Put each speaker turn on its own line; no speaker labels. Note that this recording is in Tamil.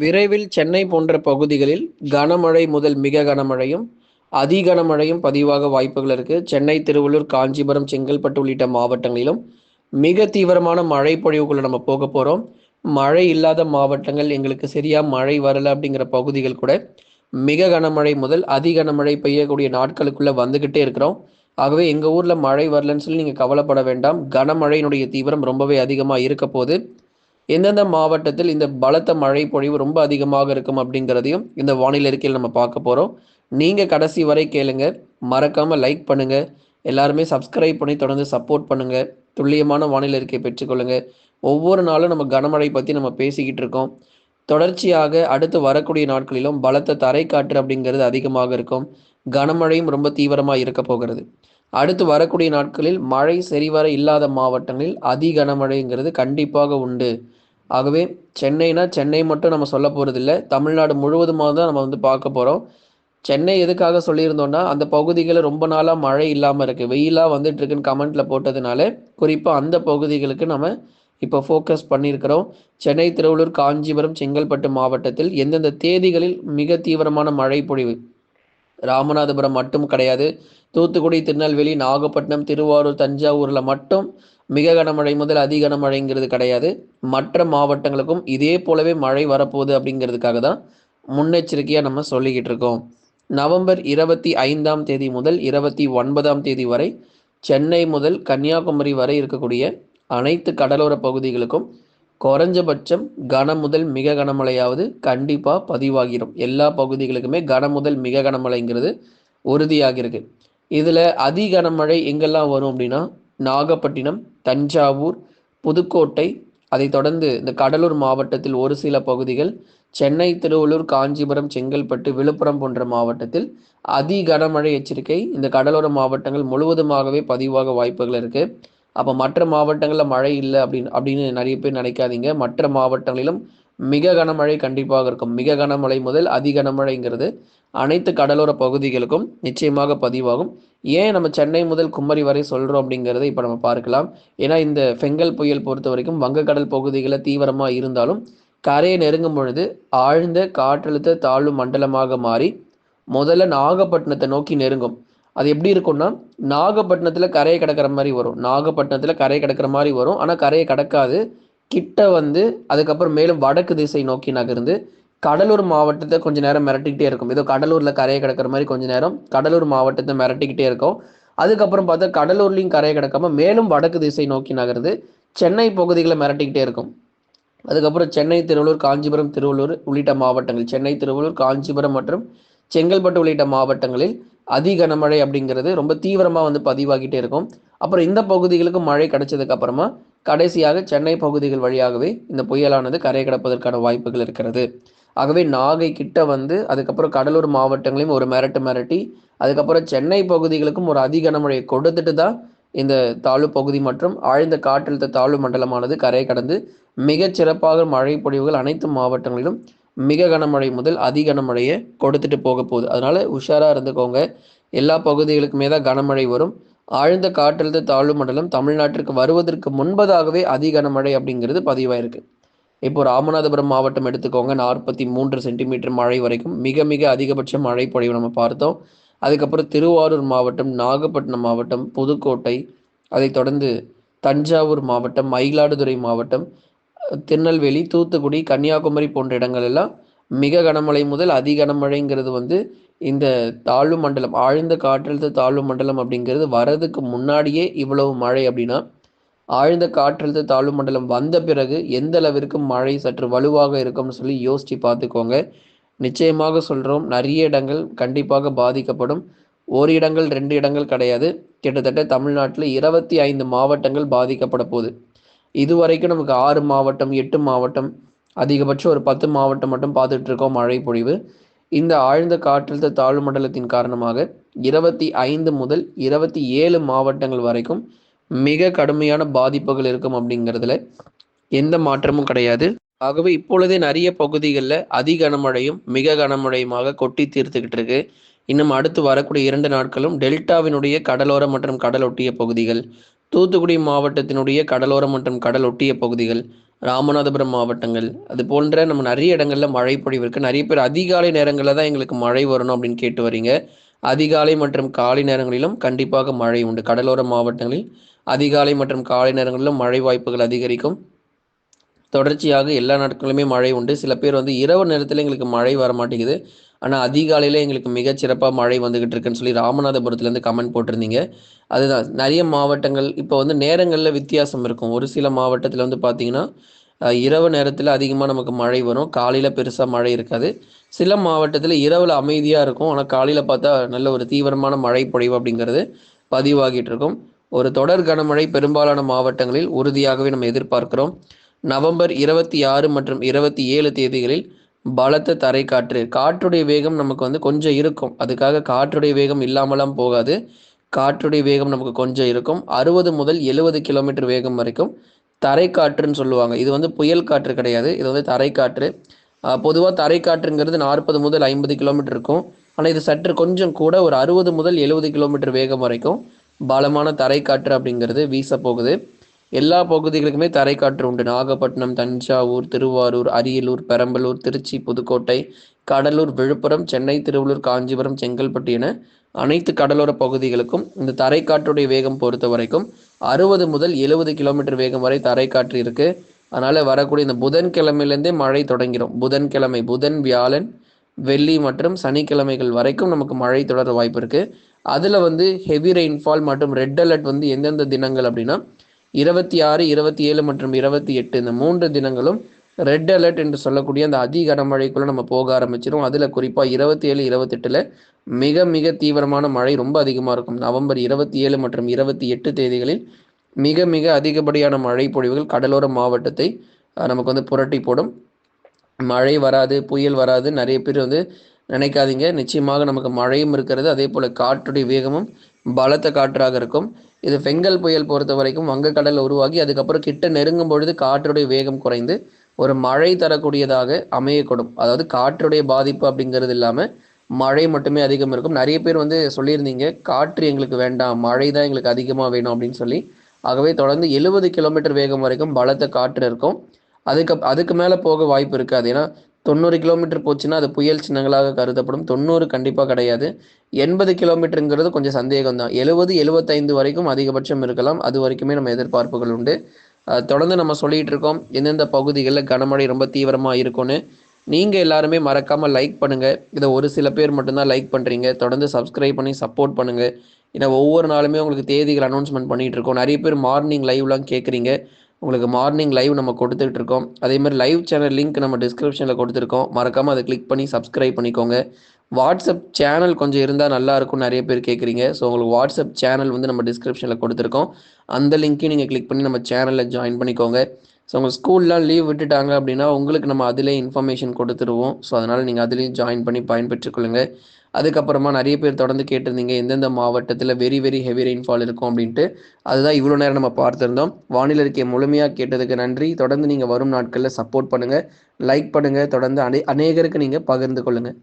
விரைவில் சென்னை போன்ற பகுதிகளில் கனமழை முதல் மிக கனமழையும் அதி கனமழையும் பதிவாக வாய்ப்புகள் இருக்கு. சென்னை திருவள்ளூர் காஞ்சிபுரம் செங்கல்பட்டு உள்ளிட்ட மாவட்டங்களிலும் மிக தீவிரமான மழை பொழிவுக்குள்ள நம்ம போக போறோம். மழை இல்லாத மாவட்டங்கள் எங்களுக்கு சரியா மழை வரல அப்படிங்கிற பகுதிகள் கூட மிக கனமழை முதல் அதி கனமழை பெய்யக்கூடிய நாட்களுக்குள்ள வந்துகிட்டே இருக்கிறோம். ஆகவே எங்கள் ஊரில் மழை வரலன்னு சொல்லி நீங்கள் கவலைப்பட வேண்டாம். கனமழையினுடைய தீவிரம் ரொம்பவே அதிகமாக இருக்க போது எந்தெந்த மாவட்டத்தில் இந்த பலத்த மழை பொழிவு ரொம்ப அதிகமாக இருக்கும் அப்படிங்கிறதையும் இந்த வானிலை அறிக்கையில் நம்ம பார்க்க போகிறோம் நீங்கள் கடைசி வரை கேளுங்க. மறக்காமல் லைக் பண்ணுங்க. எல்லாருமே சப்ஸ்கிரைப் பண்ணி தொடர்ந்து சப்போர்ட் பண்ணுங்க. துல்லியமான வானிலை அறிக்கை பெற்றுக்கொள்ளுங்க ஒவ்வொரு நாளும் நம்ம கனமழை பற்றி நம்ம பேசிக்கிட்டு இருக்கோம். தொடர்ச்சியாக அடுத்து வரக்கூடிய நாட்களிலும் பலத்த தரைக்காற்று அப்படிங்கிறது அதிகமாக இருக்கும். கனமழையும் ரொம்ப தீவிரமாக இருக்க போகிறது. அடுத்து வரக்கூடிய நாட்களில் மழை சரிவர இல்லாத மாவட்டங்களில் அதி கனமழைங்கிறது கண்டிப்பாக உண்டு. ஆகவே சென்னைனா சென்னை மட்டும் நம்ம சொல்ல போகிறதில்ல தமிழ்நாடு முழுவதுமாக தான் நம்ம வந்து பார்க்க போகிறோம் சென்னை எதுக்காக சொல்லியிருந்தோம்னா அந்த பகுதிகளில் ரொம்ப நாளாக மழை இல்லாமல் இருக்குது வெயிலாக வந்துட்டு இருக்குன்னு கமெண்ட்டில் போட்டதுனால குறிப்பாக அந்த பகுதிகளுக்கு நம்ம இப்போ ஃபோக்கஸ் பண்ணியிருக்கிறோம். சென்னை திருவள்ளூர் காஞ்சிபுரம் செங்கல்பட்டு மாவட்டத்தில் எந்தெந்த தேதிகளில் மிக தீவிரமான மழை பொழிவு ராமநாதபுரம் மட்டும் கிடையாது. தூத்துக்குடி திருநெல்வேலி நாகப்பட்டினம் திருவாரூர் தஞ்சாவூரில் மட்டும் மிக கனமழை முதல் அதி கனமழைங்கிறது கிடையாது. மற்ற மாவட்டங்களுக்கும் இதே போலவே மழை வரப்போகுது அப்படிங்கிறதுக்காக தான் முன்னெச்சரிக்கையாக நம்ம சொல்லிக்கிட்டு இருக்கோம். நவம்பர் இருபத்தி ஐந்தாம் தேதி முதல் இருபத்தி ஒன்பதாம் தேதி வரை சென்னை முதல் கன்னியாகுமரி வரை இருக்கக்கூடிய அனைத்து கடலோர பகுதிகளுக்கும் குறைஞ்சபட்சம் கன முதல் மிக கனமழையாவது கண்டிப்பாக பதிவாகிடும் எல்லா பகுதிகளுக்குமே கன முதல் மிக கனமழைங்கிறது உறுதியாகிருக்கு. இதில் அதி கனமழை எங்கெல்லாம் வரும் அப்படின்னா நாகப்பட்டினம் தஞ்சாவூர் புதுக்கோட்டை அதை தொடர்ந்து இந்த கடலூர் மாவட்டத்தில் ஒரு சில பகுதிகள் சென்னை திருவள்ளூர் காஞ்சிபுரம் செங்கல்பட்டு விழுப்புரம் போன்ற மாவட்டத்தில் அதி கனமழை எச்சரிக்கை இந்த கடலோர மாவட்டங்கள் முழுவதுமாகவே பதிவாக வாய்ப்புகள் இருக்குது அப்போ மற்ற மாவட்டங்களில் மழை இல்லை அப்படின்னு அப்படின்னு நிறைய பேர் நினைக்காதீங்க. மற்ற மாவட்டங்களிலும் மிக கனமழை கண்டிப்பாக இருக்கும். மிக கனமழை முதல் அதி கனமழைங்கிறது அனைத்து கடலோர பகுதிகளுக்கும் நிச்சயமாக பதிவாகும். ஏன் நம்ம சென்னை முதல் குமரி வரை சொல்கிறோம் அப்படிங்கிறத இப்போ நம்ம பார்க்கலாம். ஏன்னா இந்த ஃபெங்கல் புயல் பொறுத்த வரைக்கும் வங்கக்கடல் பகுதிகளில் தீவிரமாக இருந்தாலும் கரையை நெருங்கும் பொழுது ஆழ்ந்த காற்றழுத்த தாழ்வு மண்டலமாக மாறி முதல்ல நாகப்பட்டினத்தை நோக்கி நெருங்கும். அது எப்படி இருக்கும்னா நாகப்பட்டினத்தில் கரையை கிடக்கிற மாதிரி வரும். நாகப்பட்டினத்தில் கரையை கிடக்கிற மாதிரி வரும். ஆனால் கரையை கடக்காது. கிட்ட வந்து அதுக்கப்புறம் மேலும் வடக்கு திசை நோக்கி நகர்ந்து கடலூர் மாவட்டத்தை கொஞ்ச நேரம் மிரட்டிக்கிட்டே இருக்கும். ஏதோ கடலூரில் கரையை கிடக்கிற மாதிரி கொஞ்ச நேரம் கடலூர் மாவட்டத்தை மிரட்டிக்கிட்டே இருக்கும். அதுக்கப்புறம் பார்த்தா கடலூர்லேயும் கரையை கிடக்காம மேலும் வடக்கு திசை நோக்கி நகர்ந்து சென்னை பகுதிகளை மிரட்டிக்கிட்டே இருக்கும். அதுக்கப்புறம் சென்னை திருவள்ளூர் காஞ்சிபுரம் திருவள்ளூர் உள்ளிட்ட மாவட்டங்கள். சென்னை திருவள்ளூர் காஞ்சிபுரம் மற்றும் செங்கல்பட்டு உள்ளிட்ட மாவட்டங்களில் அதி கனமழை அப்படிங்கிறது ரொம்ப தீவிரமாக வந்து பதிவாகிட்டே இருக்கும். அப்புறம் இந்த பகுதிகளுக்கு மழை கிடைச்சதுக்கு அப்புறமா கடைசியாக சென்னை பகுதிகள் வழியாகவே இந்த புயலானது கரை கடப்பதற்கான வாய்ப்புகள் இருக்கிறது. ஆகவே நாகை கிட்ட வந்து அதுக்கப்புறம் கடலூர் மாவட்டங்களையும் ஒரு மிரட்டு மிரட்டி அதுக்கப்புறம் சென்னை பகுதிகளுக்கும் ஒரு அதி கனமழையை கொடுத்துட்டு தான் இந்த தாழ்வு பகுதி மற்றும் ஆழ்ந்த காற்றழுத்த தாழ்வு மண்டலமானது கரை கடந்து மிகச் சிறப்பாக மழை பொழிவுகள் அனைத்து மாவட்டங்களிலும் மிக கனமழை முதல் அதி கனமழையை கொடுத்துட்டு போக போகுது. அதனால உஷாரா இருந்துக்கோங்க. எல்லா பகுதிகளுக்குமே தான் கனமழை வரும். ஆழ்ந்த காற்றழுத்த தாழ்வு மண்டலம் தமிழ்நாட்டிற்கு வருவதற்கு முன்பதாகவே அதி கனமழை அப்படிங்கிறது பதிவாயிருக்கு. இப்போ ராமநாதபுரம் மாவட்டம் எடுத்துக்கோங்க. நாற்பத்தி மூன்று சென்டிமீட்டர் மழை வரைக்கும் மிக மிக அதிகபட்ச மழை பொழிவு நம்ம பார்த்தோம். அதுக்கப்புறம் திருவாரூர் மாவட்டம் நாகப்பட்டினம் மாவட்டம் புதுக்கோட்டை அதைத் தொடர்ந்து தஞ்சாவூர் மாவட்டம் மயிலாடுதுறை மாவட்டம் திருநெல்வேலி தூத்துக்குடி கன்னியாகுமரி போன்ற இடங்கள் எல்லாம் மிக கனமழை முதல் அதி கனமழைங்கிறது வந்து இந்த தாழ்வு மண்டலம் ஆழ்ந்த காற்றழுத்த தாழ்வு மண்டலம் அப்படிங்கிறது வரதுக்கு முன்னாடியே இவ்வளவு மழை அப்படின்னா ஆழ்ந்த காற்றழுத்த தாழ்வு மண்டலம் வந்த பிறகு எந்த அளவிற்கு மழை சற்று வலுவாக இருக்கும்னு சொல்லி யோசிச்சு பார்த்துக்கோங்க. நிச்சயமாக சொல்கிறோம் நிறைய இடங்கள் கண்டிப்பாக பாதிக்கப்படும். ஒரு இடங்கள் ரெண்டு இடங்கள் கிடையாது. கிட்டத்தட்ட தமிழ்நாட்டில் இருபத்தி ஐந்து மாவட்டங்கள் பாதிக்கப்பட போகுது. இதுவரைக்கும் நமக்கு ஆறு மாவட்டம் எட்டு மாவட்டம் அதிகபட்சம் ஒரு பத்து மாவட்டம் மட்டும் பார்த்துட்டு இருக்கோம் மழை பொழிவு இந்த ஆழ்ந்த காற்றழுத்த தாழ்வு மண்டலத்தின் காரணமாக இருபத்தி ஐந்து முதல் இருபத்தி ஏழு மாவட்டங்கள் வரைக்கும் மிக கடுமையான பாதிப்புகள் இருக்கும் அப்படிங்கிறதுல எந்த மாற்றமும் கிடையாது. ஆகவே இப்பொழுதே நிறைய பகுதிகளில் அதி கனமழையும் மிக கனமழையுமாக கொட்டி தீர்த்துக்கிட்டு இருக்கு. இன்னும் அடுத்து வரக்கூடிய இரண்டு நாட்களும் டெல்டாவினுடைய கடலோர மற்றும் கடலொட்டிய பகுதிகள். தூத்துக்குடி மாவட்டத்தினுடைய கடலோரம் மற்றும் கடல் ஒட்டிய பகுதிகள் ராமநாதபுரம் மாவட்டங்கள் அது போன்ற நம்ம நிறைய இடங்களில் மழை பொழிவு இருக்குது நிறைய பேர் அதிகாலை நேரங்களில் தான் எங்களுக்கு மழை வரணும் அப்படின்னு கேட்டு வரீங்க. அதிகாலை மற்றும் காலை நேரங்களிலும் கண்டிப்பாக மழை உண்டு. கடலோர மாவட்டங்களில் அதிகாலை மற்றும் காலை நேரங்களிலும் மழை வாய்ப்புகள் அதிகரிக்கும். தொடர்ச்சியாக எல்லா நாட்களுமே மழை உண்டு. சில பேர் வந்து இரவு நேரத்தில் எங்களுக்கு மழை வர மாட்டேங்குது ஆனால் அதிகாலையில் எங்களுக்கு மிகச்சிறப்பாக மழை வந்துகிட்டு இருக்குன்னு சொல்லி ராமநாதபுரத்துலேருந்து கமெண்ட் போட்டிருந்தீங்க. அதுதான். நிறைய மாவட்டங்கள் இப்போ வந்து நேரங்களில் வித்தியாசம் இருக்கும். ஒரு சில மாவட்டத்தில் வந்து பார்த்தீங்கன்னா இரவு நேரத்தில் அதிகமாக நமக்கு மழை வரும். காலையில் பெருசாக மழை இருக்காது. சில மாவட்டத்தில் இரவில் அமைதியாக இருக்கும். ஆனால் காலையில் பார்த்தா நல்ல ஒரு தீவிரமான மழை பொழிவு அப்படிங்கிறது பதிவாகிட்டு இருக்கும். ஒரு தொடர் கனமழை பெரும்பாலான மாவட்டங்களில் உறுதியாகவே நம்ம எதிர்பார்க்கிறோம். நவம்பர் இருபத்தி ஆறு மற்றும் இருபத்தி ஏழு தேதிகளில் பலத்த தரை காற்று காற்றுடைய வேகம் நமக்கு வந்து கொஞ்சம் இருக்கும். அதுக்காக காற்றுடைய வேகம் இல்லாமலாம் போகாது. காற்றுடைய வேகம் நமக்கு கொஞ்சம் இருக்கும். அறுபது முதல் எழுபது கிலோமீட்டர் வேகம் வரைக்கும் தரைக்காற்றுன்னு சொல்லுவாங்க. இது வந்து புயல் காற்று கிடையாது. இது வந்து தரைக்காற்று. பொதுவாக தரைக்காற்றுங்கிறது நாற்பது முதல் ஐம்பது கிலோமீட்டர் இருக்கும். ஆனால் இது சற்று கொஞ்சம் கூட ஒரு அறுபது முதல் எழுபது கிலோமீட்டர் வேகம் வரைக்கும் பலமான தரைக்காற்று அப்படிங்கிறது வீச போகுது எல்லா பகுதிகளுக்குமே தரைக்காற்று உண்டு. நாகப்பட்டினம் தஞ்சாவூர் திருவாரூர் அரியலூர் பெரம்பலூர் திருச்சி புதுக்கோட்டை கடலூர் விழுப்புரம் சென்னை திருவள்ளூர் காஞ்சிபுரம் செங்கல்பட்டு என அனைத்து கடலோர பகுதிகளுக்கும் இந்த தரைக்காற்றுடைய வேகம் பொறுத்த வரைக்கும் அறுபது முதல் எழுபது கிலோமீட்டர் வேகம் வரை தரைக்காற்று இருக்கு. அதனால வரக்கூடிய இந்த புதன்கிழமையிலேருந்தே மழை தொடங்கிடும் புதன்கிழமை புதன் வியாழன் வெள்ளி மற்றும் சனிக்கிழமைகள் வரைக்கும் நமக்கு மழை தொடர வாய்ப்பு இருக்கு. அதில் வந்து ஹெவி ரெயின்ஃபால் மற்றும் ரெட் அலர்ட் வந்து எந்தெந்த தினங்கள் அப்படின்னா இருபத்தி ஆறு இருபத்தி ஏழு மற்றும் இருபத்தி எட்டு இந்த மூன்று தினங்களும் ரெட் அலர்ட் என்று சொல்லக்கூடிய அந்த அதி கனமழைக்குள்ளே நம்ம போக ஆரம்பிச்சிடும் அதில் குறிப்பாக இருபத்தி ஏழு இருபத்தெட்டில் மிக மிக தீவிரமான மழை ரொம்ப அதிகமாக இருக்கும். நவம்பர் இருபத்தி ஏழு மற்றும் இருபத்தி எட்டு தேதிகளில் மிக மிக அதிகப்படியான மழை பொழிவுகள் கடலோர மாவட்டத்தை நமக்கு வந்து புரட்டி போடும். மழை வராது புயல் வராது நிறைய பேர் வந்து நினைக்காதீங்க. நிச்சயமாக நமக்கு மழையும் இருக்கிறது. அதே போல் காற்றுடைய வேகமும் பலத்த காற்றாக இருக்கும். இது பெங்கல் புயல் பொறுத்த வரைக்கும் வங்கக்கடலில் உருவாகி அதுக்கப்புறம் கிட்ட நெருங்கும் பொழுது காற்றுடைய வேகம் குறைந்து ஒரு மழை தரக்கூடியதாக அமையக்கூடும். அதாவது காற்றுடைய பாதிப்பு அப்படிங்கிறது இல்லாமல் மழை மட்டுமே அதிகம் இருக்கும். நிறைய பேர் வந்து சொல்லியிருந்தீங்க காற்று எங்களுக்கு வேண்டாம் மழை தான் எங்களுக்கு அதிகமாக வேணும் அப்படின்னு சொல்லி. ஆகவே தொடர்ந்து எழுபது கிலோமீட்டர் வேகம் வரைக்கும் பலத்த காற்று இருக்கும். அதுக்கு அதுக்கு மேலே போக வாய்ப்பு இருக்காது. ஏன்னா தொண்ணூறு கிலோமீட்டர் போச்சுன்னா அது புயல் சின்னங்களாக கருதப்படும். தொண்ணூறு கண்டிப்பாக கிடையாது. எண்பது கிலோமீட்டருங்கிறது கொஞ்சம் சந்தேகம் தான் எழுபது எழுபத்தைந்து வரைக்கும் அதிகபட்சம் இருக்கலாம். அது வரைக்குமே நம்ம எதிர்பார்ப்புகள் உண்டு. தொடர்ந்து நம்ம சொல்லிகிட்டு இருக்கோம். எந்தெந்த பகுதிகளில் கனமழை ரொம்ப தீவிரமாக இருக்கும்னு. நீங்கள் எல்லாருமே மறக்காமல் லைக் பண்ணுங்கள் இதை ஒரு சில பேர் மட்டும்தான் லைக் பண்ணுறீங்க தொடர்ந்து சப்ஸ்கிரைப் பண்ணி சப்போர்ட் பண்ணுங்கள் ஏன்னா ஒவ்வொரு நாளுமே உங்களுக்கு தேதிகள் அனௌன்ஸ்மெண்ட் பண்ணிகிட்டு இருக்கோம். நிறைய பேர் மார்னிங் லைவ்லாம் கேட்குறீங்க உங்களுக்கு மார்னிங் லைவ் நம்ம கொடுத்துட்டு இருக்கோம் அதே மாதிரி லைவ் சேனல் லிங்க் நம்ம டிஸ்கிரிப்ஷனில் கொடுத்துருக்கோம். மறக்காமல் அதை கிளிக் பண்ணி சப்ஸ்கிரைப் பண்ணிக்கோங்க. வாட்ஸ்அப் சேனல் கொஞ்சம் இருந்தால் நல்லா இருக்கும் நிறைய பேர் கேட்குறீங்க ஸோ உங்களுக்கு வாட்ஸ்அப் சேனல் வந்து நம்ம டிஸ்கிரிப்ஷனில் கொடுத்துருக்கோம். அந்த லிங்க்கையும் நீங்கள் கிளிக் பண்ணி நம்ம சேனலில் ஜாயின் பண்ணிக்கோங்க. ஸோ உங்கள் ஸ்கூல்லாம் லீவ் விட்டுட்டாங்க அப்படின்னா உங்களுக்கு நம்ம அதிலே இன்ஃபர்மேஷன் கொடுத்துருவோம். ஸோ அதனால் நீங்கள் அதுலேயும் ஜாயின் பண்ணி பயன்பெற்றுக்கொள்ளுங்கள் அதுக்கப்புறமா நிறைய பேர் தொடர்ந்து கேட்டிருந்தீங்க எந்தெந்த மாவட்டத்தில் வெரி வெரி ஹெவி ரெயின்ஃபால் இருக்கும் அப்படின்ட்டு. அதுதான் இவ்வளோ நேரம் நம்ம பார்த்துருந்தோம். வானிலை அறிக்கையை முழுமையாக கேட்டதுக்கு நன்றி. தொடர்ந்து நீங்கள் வரும் நாட்களில் சப்போர்ட் பண்ணுங்கள் லைக் பண்ணுங்கள் தொடர்ந்து அனை அநேகருக்கு நீங்கள் பகிர்ந்து கொள்ளுங்கள்